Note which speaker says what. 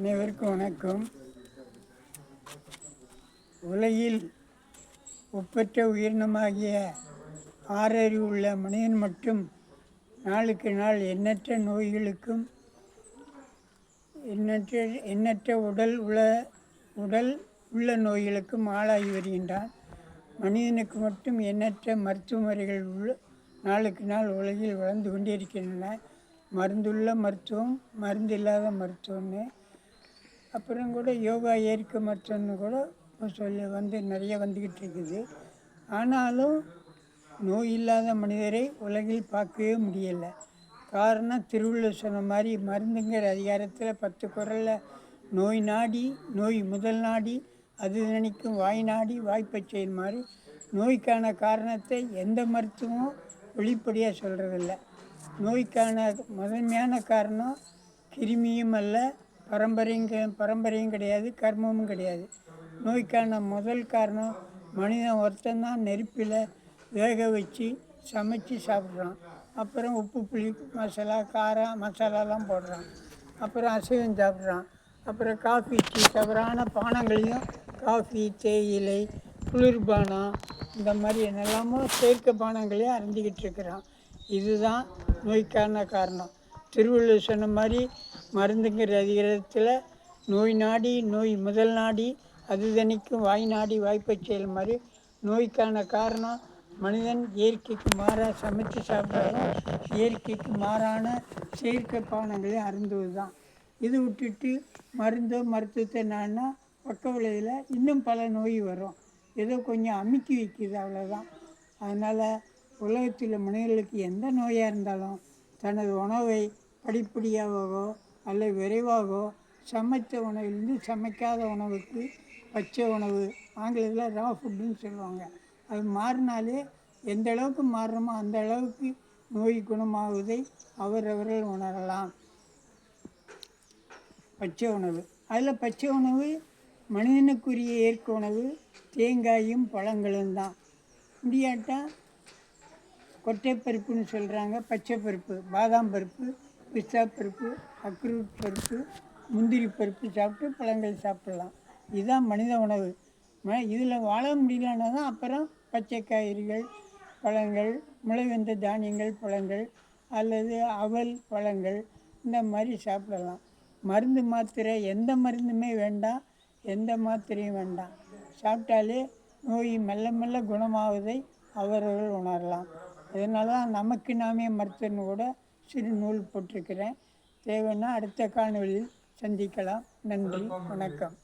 Speaker 1: அனைவருக்கும் வணக்கம். உலகில் ஒப்பற்ற உயிரினமாகிய ஆறறிவு உள்ள மனிதன் மட்டும் நாளுக்கு நாள் எண்ணற்ற நோய்களுக்கும் எண்ணற்ற எண்ணற்ற உடல் உள்ள உடல் உள்ள நோய்களுக்கும் ஆளாகி வருகின்றான். மனிதனுக்கு மட்டும் எண்ணற்ற மருத்துவ முறைகள் உள்ள நாளுக்கு நாள் உலகில் வளர்ந்து கொண்டே இருக்கின்றன மருந்துள்ள மருத்துவம் மருந்து இல்லாத மருத்துவம்னு அப்புறம் கூட யோகா ஏற்க மருத்துவம்னு கூட சொல்லி வந்து நிறைய வந்துக்கிட்டு இருக்குது. ஆனாலும் நோய் இல்லாத மனிதரை உலகில் பார்க்கவே முடியலை. காரணம் திருவள்ளுவர் சொன்ன மாதிரி மருந்துங்கிற அதிகாரத்தில் பத்து குரலில் நோய் நாடி நோய் முதல் நாடி அது நினைக்கும் வாய் நாடி வாய்ப்பை செயல் மாதிரி நோய்க்கான காரணத்தை எந்த மருத்துவமும் வெளிப்படையாக சொல்கிறதில்ல நோய்க்கான முதன்மையான காரணம் கிருமியும் அல்ல பரம்பரையும் பரம்பரையும் கிடையாது கர்மமும் கிடையாது. நோய்க்கான முதல் காரணம் மனிதன் ஒருத்தந்தான் நெருப்பில் வேக வச்சு சமைச்சு சாப்பிட்றான். அப்புறம் உப்பு புளி மசாலா காரம் மசாலாலாம் போடுறான். அப்புறம் அசைவம் சாப்பிட்றான். அப்புறம் காஃபி டீ தவறான பானங்களையும் காஃபி தேயிலை குளிர்பானம் இந்த மாதிரி என்னெல்லாமோ செயற்கை பானங்களையும் அறிஞ்சிக்கிட்டு இருக்கிறான். இதுதான் நோய்க்கான காரணம். திருவள்ளுவர் சொன்ன மாதிரி மருந்துங்கிற அதிகாரத்தில் நோய் நாடி நோய் முதல் நாடி அது தனிக்கும் வாய் நாடி வாய்ப்பை செயல் மாதிரி நோய்க்கான காரணம் மனிதன் இயற்கைக்கு மாறாக சமைச்சு சாப்பிட்றது இயற்கைக்கு மாறான செயற்கை பானங்களை அருந்துவது தான் இது விட்டுட்டு மருந்தோ மருத்துவத்தை நான்னா பக்க விளைவில் இன்னும் பல நோய் வரும். ஏதோ கொஞ்சம் அமுக்கி வைக்குது அவ்வளோதான் அதனால் உலகத்தில் மனிதர்களுக்கு எந்த நோயாக இருந்தாலும் தனது உணவை படிப்படியாகவோ அல்லது விரைவாகவோ சமைத்த உணவிலிருந்து சமைக்காத உணவுக்கு பச்சை உணவு ஆங்கிலத்தில் ரா ஃபுட்டுன்னு சொல்லுவாங்க. அது மாறினாலே எந்த அளவுக்கு மாறுறோமோ அந்த அளவுக்கு நோய் குணமாகுவதை அவரவர்கள் உணரலாம். பச்சை உணவு. அதில் பச்சை உணவு மனிதனுக்குரிய இயற்கை உணவு தேங்காயும் பழங்களும் தான். முடியாட்டால் கொட்டை பருப்புன்னு சொல்கிறாங்க பச்சை பருப்பு பாதாம் பருப்பு பிஸ்தா பருப்பு அக்ரூட் பருப்பு முந்திரி பருப்பு சாப்பிட்டு பழங்கள் சாப்பிடலாம். இதுதான் மனித உணவு. இதில் வாழ முடியலன்னா தான் அப்புறம் பச்சை காய்கறிகள் பழங்கள் முளைவந்த தானியங்கள் பழங்கள் அல்லது அவல் பழங்கள் இந்த மாதிரி சாப்பிடலாம். மருந்து மாத்திரை எந்த மருந்துமே வேண்டாம். எந்த மாத்திரையும் வேண்டாம். சாப்பிட்டாலே நோய் மெல்ல மெல்ல குணமாவதை அவர்கள் உணரலாம். அதனால தான் நமக்கு நாமே மருத்துவன் கூட சிறு நூல் போட்டிருக்கிறேன். தேவைன்னா அடுத்த காணொலியில் சந்திக்கலாம். நன்றி. வணக்கம்.